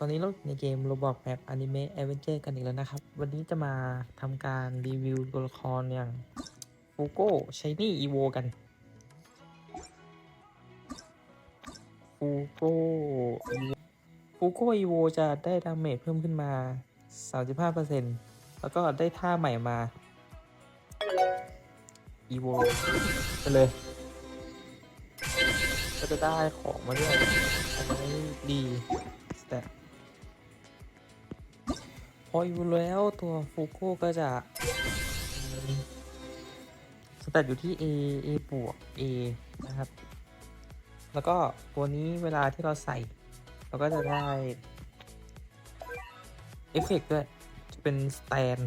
ตอนนี้เราในเกม Roblox Map Anime Adventure กันอีกแล้วนะครับ วันนี้จะมาทำการรีวิวตัวละครอย่างฟูโก้ช i นี่อีโวกันฟูโก้ฟูโก้อีโวจะได้ดาเมจเพิ่มขึ้นมา 35%แล้วก็ได้ท่าใหม่มาอีโวไปเลย ก็จะได้ของมาด้วยอันนี้ดีแต่ ออยู่แล้วตัวฟูโก้ก็จะสแตทอยู่ที่ A A บวก A นะครับ แล้วก็ตัวนี้เวลาที่เราใส่ เราก็จะได้เอฟเฟกต์ด้วย จะเป็นสแตน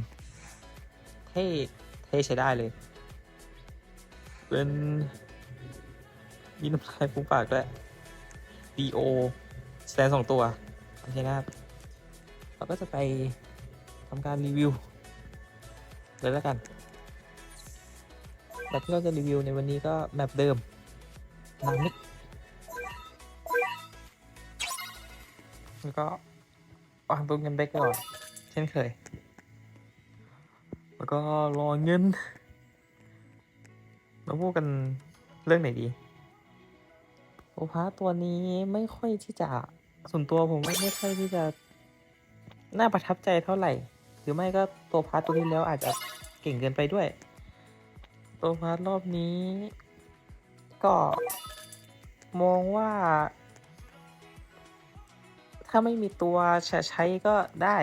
เท่เท่ใช้ได้เลย เป็นมีน้ำลายฟูมปากด้วย DO สแตนสองตัว โอเคนะครับ เราก็จะไป ทำการรีวิวเลยแล้วกันแบบที่เราจะรีวิวในวันนี้ก็แบบเดิมนามิกแล้วก็วางตัวเงินไปก่อน เช่นเคย แล้วก็รอเงินเราพูดกันเรื่องไหนดี โอพาตัวนี้ไม่ค่อยที่จะส่วนตัวผมไม่ไม่ค่อยที่จะ น่าประทับใจเท่าไหร่ รือไม่ก็ตัวพาร์ตตัวที่แล้วอาจจะเก่งเกินไปด้วย ตัวพาร์ตรอบนี้ ก็มองว่า ถ้าไม่มีตัวจะใช้ก็ได้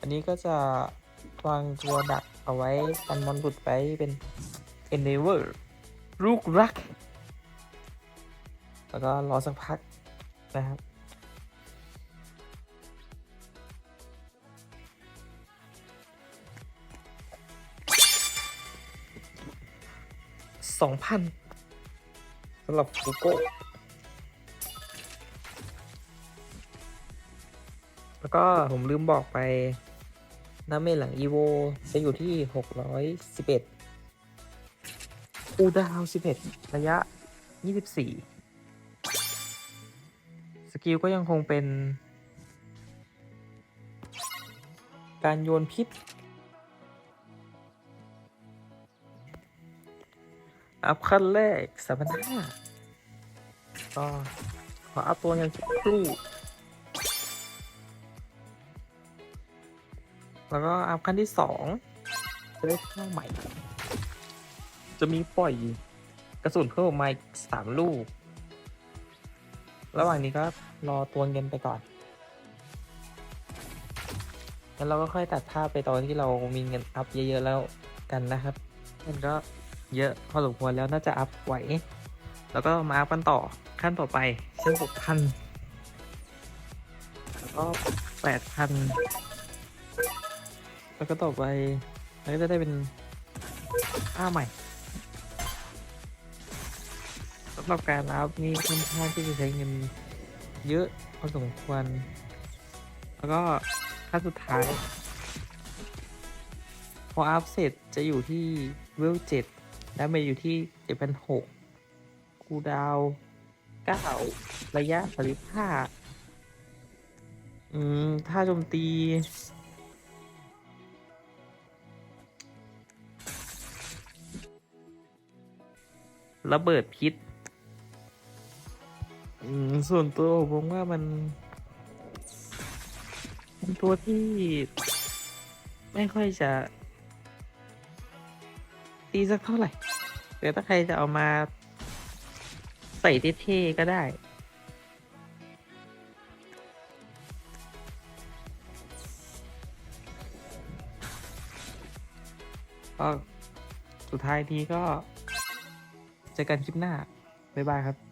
อันนี้ก็จะวางตัวดักเอาไว้ตันมอนหลุดไปเป็น endeavor ลูกรัก แล้วก็รอสักพักนะครับสองพันสำหรับฟูโก้แล้วก็ผมลืมบอกไปน้ำเมจหลัง EVO จะอยู่ที่ 611คูดาว 11 ระยะ 24ส กิลก็ยังคงเป็น การโยนพิษ อัพขั้นแรกสามพันห้าก็ขออัพตัวยังครู่แล้วก็อัพขั้นที่สองจะได้เข้าใหม่ จะมีปล่อยกระสุนเพิ่มออกมาอีกสามลูก ระหว่างนี้ก็รอตัวเงินไปก่อนแล้วเราก็ค่อยตัดภาพไปตอนที่เรามีเงินอัพเยอะๆแล้วกันนะครับมันก็เยอะพอสมควรแล้วน่าจะอัพไหว แล้วก็มาอัพกันต่อขั้นต่อไปเช่นหกพันแล้วก็แปดพันแล้วก็ต่อไปมันก็จะได้เป็นผ้าใหม่ำหรับการอัพนี่ค่อนข้างที่จะใช้เงินเยอะพอสมควร แล้วก็ขั้นสุดท้าย พออัพเสร็จจะอยู่ที่เวลเจ็ดแล้วมาอยู่ที่เจ็ดพันหกคูดาวเก้าระยะสามห้าอืม ถ้าโจมตีระเบิดพิษ ส่วนตัวผมว่ามันเป็นตัวที่ไม่ค่อยจะตีสักเท่าไหร่แต่ถ้าใครจะเอามาใส่เท่ๆก็ได้ ก็สุดท้ายทีก็เจอกันคลิปหน้า บ๊ายบายครับ